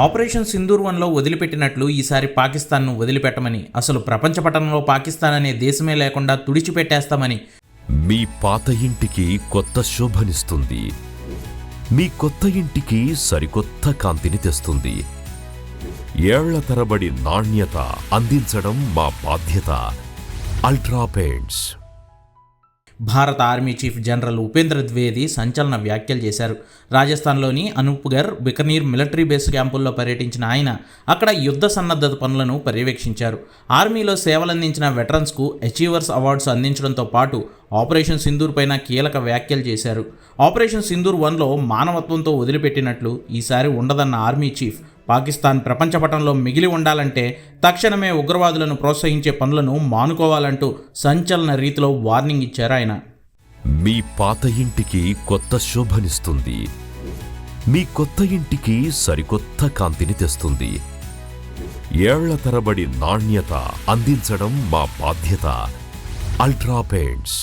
Operation Sindoor వన్లో వదిలిపెట్టినట్లు ఈసారి పాకిస్తాన్ను వదిలిపెట్టమని అసలు ప్రపంచ పటంలో పాకిస్తాన్ అనే దేశమే లేకుండా తుడిచిపెట్టేస్తామని. మీ పాత ఇంటికి కొత్త శోభనిస్తుంది. మీ కొత్త ఇంటికి సరికొత్త కాంతిని తెస్తుంది. ఏళ్ళ తరబడి నాణ్యత అందించడం మా బాధ్యత. Ultra Paints. భారత army chief general Upendra Dwivedi సంచలన వ్యాఖ్యలు చేశారు. రాజస్థాన్లోని అనూప్గర్ బికనీర్ మిలిటరీ బేస్ క్యాంపుల్లో పర్యటించిన ఆయన అక్కడ యుద్ధ సన్నద్ధత పనులను పర్యవేక్షించారు. ఆర్మీలో సేవలందించిన వెటరన్స్కు అచీవర్స్ అవార్డ్స్ అందించడంతో పాటు ఆపరేషన్ సింధూర్ పైన కీలక వ్యాఖ్యలు చేశారు. ఆపరేషన్ సింధూర్ వన్లో మానవత్వంతో వదిలిపెట్టినట్లు ఈసారి ఉండదన్న ఆర్మీ చీఫ్ పాకిస్తాన్ ప్రపంచ పటంలో మిగిలి ఉండాలంటే తక్షణమే ఉగ్రవాదులను ప్రోత్సహించే పనులను మానుకోవాలంటూ సంచలన రీతిలో వార్నింగ్ ఇచ్చారు ఆయన. మీ పాత ఇంటికి కొత్త శోభనిస్తుంది. మీ కొత్త ఇంటికి సరికొత్త కాంతిని తెస్తుంది. ఏళ్ళ తరబడి నాణ్యత అందించడం మా బాధ్యత. Ultra paints.